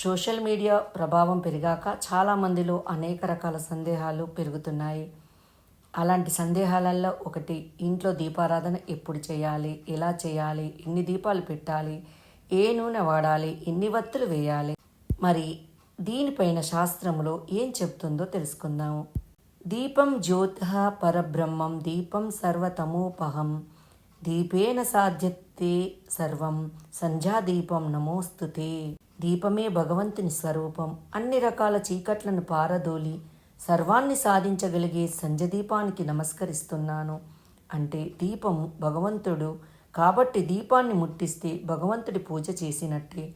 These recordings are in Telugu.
సోషల్ మీడియా ప్రభావం పెరిగాక చాలామందిలో అనేక రకాల సందేహాలు పెరుగుతున్నాయి. అలాంటి సందేహాలలో ఒకటి ఇంట్లో దీపారాధన ఎప్పుడు చేయాలి? ఎలా చేయాలి? ఎన్ని దీపాలు పెట్టాలి? ఏ నూనె వాడాలి? ఎన్ని వత్తులు వేయాలి? మరి దీనిపైన శాస్త్రంలో ఏం చెప్తుందో తెలుసుకుందాము దీపం జ్యోతి పరబ్రహ్మం దీపం సర్వతమోపహం. దీపేన సాధ్యతే సర్వం. సంధ్యాదీపం నమోస్తుతే. దీపమే భగవంతుని స్వరూపం. అన్ని రకాల చీకట్లను పారదోలి సర్వాన్ని సాధించగలిగే సంజదీపానికి నమస్కరిస్తున్నాను. అంటే దీపం భగవంతుడు. కాబట్టి దీపాన్ని ముట్టిస్తే భగవంతుడి పూజ చేసినట్టే.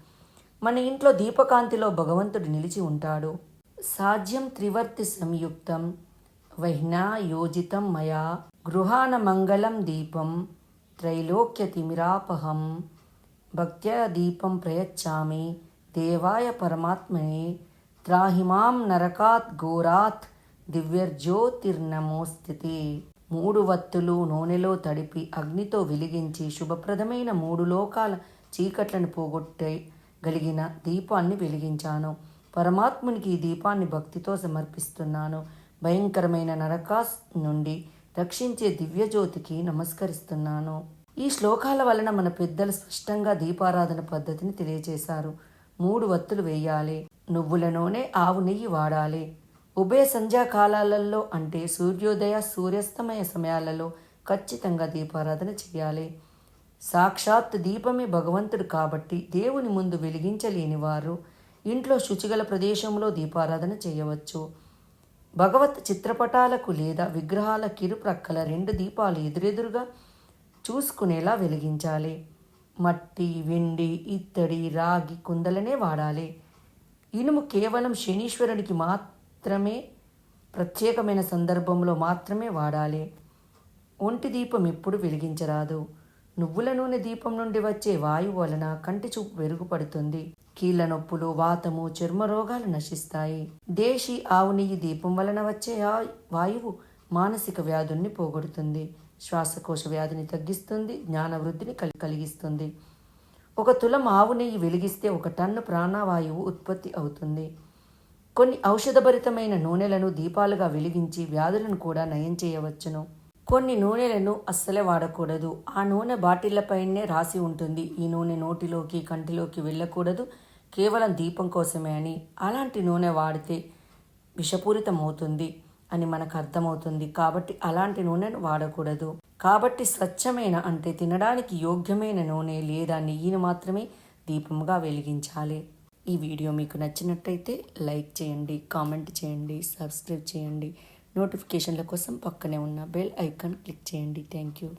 మన ఇంట్లో దీపకాంతిలో భగవంతుడు నిలిచి ఉంటాడు. సాధ్యం త్రివర్తి సంయుక్తం. వహ్నా యోజితం మయా గృహాన మంగళం దీపం. త్రైలోక్య తిమిరాపహం. భక్త్యా దీపం ప్రయచ్చామి. దేవాయ పరమాత్మనే త్రాహిమాం నరకాత్ ఘోరాత్ దివ్యర్జ్యోతిర్నమోస్థితి. మూడు వత్తులు నూనెలో తడిపి అగ్నితో వెలిగించి శుభప్రదమైన మూడు లోకాల చీకట్లను పోగొట్టే గలిగిన దీపాన్ని వెలిగించాను. పరమాత్మునికి ఈ దీపాన్ని భక్తితో సమర్పిస్తున్నాను. భయంకరమైన నరకాస్ నుండి రక్షించే దివ్యజ్యోతికి నమస్కరిస్తున్నాను. ఈ శ్లోకాల వలన మన పెద్దలు స్పష్టంగా దీపారాధన పద్ధతిని తెలియజేశారు మూడు వత్తులు వేయాలి. నువ్వుల నూనె ఆవు నెయ్యి వాడాలి. ఉభయ సంధ్యాకాలాలలో అంటే సూర్యోదయ సూర్యాస్తమయ సమయాలలో ఖచ్చితంగా దీపారాధన చేయాలి. సాక్షాత్ దీపమే భగవంతుడు కాబట్టి దేవుని ముందు వెలిగించలేని వారు ఇంట్లో శుచిగల ప్రదేశంలో దీపారాధన చేయవచ్చు. భగవత్ చిత్రపటాలకు లేదా విగ్రహాల కిరుప్రక్కల రెండు దీపాలు ఎదురెదురుగా చూసుకునేలా వెలిగించాలి. మట్టి వెండి ఇత్తడి రాగి కుందలనే వాడాలి. ఇనుము కేవలం శనీశ్వరునికి మాత్రమే ప్రత్యేకమైన సందర్భంలో మాత్రమే వాడాలి. ఒంటి దీపం ఎప్పుడు వెలిగించరాదు. నువ్వుల నూనె దీపం నుండి వచ్చే వాయువు వలన కంటి చూపు మెరుగుపడుతుంది. కీళ్ళ నొప్పులు వాతము చర్మ రోగాలు నశిస్తాయి. దేశీ ఆవు నెయ్యి దీపం వలన వచ్చే ఆ- వాయువు మానసిక వ్యాధుల్ని పోగొడుతుంది. శ్వాసకోశ వ్యాధిని తగ్గిస్తుంది. జ్ఞాన వృద్ధిని కలి కలిగిస్తుంది. ఒక తులం ఆవు నెయ్యి వెలిగిస్తే ఒక టన్ను ప్రాణవాయువు ఉత్పత్తి అవుతుంది. కొన్ని ఔషధభరితమైన నూనెలను దీపాలుగా వెలిగించి వ్యాధులను కూడా నయం చేయవచ్చును. కొన్ని నూనెలను అస్సలే వాడకూడదు. ఆ నూనె బాటిళ్ళపైనే రాసి ఉంటుంది. ఈ నూనె నోటిలోకి కంటిలోకి వెళ్ళకూడదు. కేవలం దీపం కోసమే అని. అలాంటి నూనె వాడితే విషపూరితం అవుతుంది అని మనకు అర్థమవుతుంది. కాబట్టి అలాంటి నూనెను వాడకూడదు. కాబట్టి స్వచ్ఛమైన అంటే తినడానికి యోగ్యమైన నూనె లేదా నెయ్యిని మాత్రమే దీపంగా వెలిగించాలి. ఈ వీడియో మీకు నచ్చినట్టయితే లైక్ చేయండి కామెంట్ చేయండి సబ్స్క్రైబ్ చేయండి. నోటిఫికేషన్ల కోసం పక్కనే ఉన్న బెల్ ఐకాన్ క్లిక్ చేయండి. Thank you.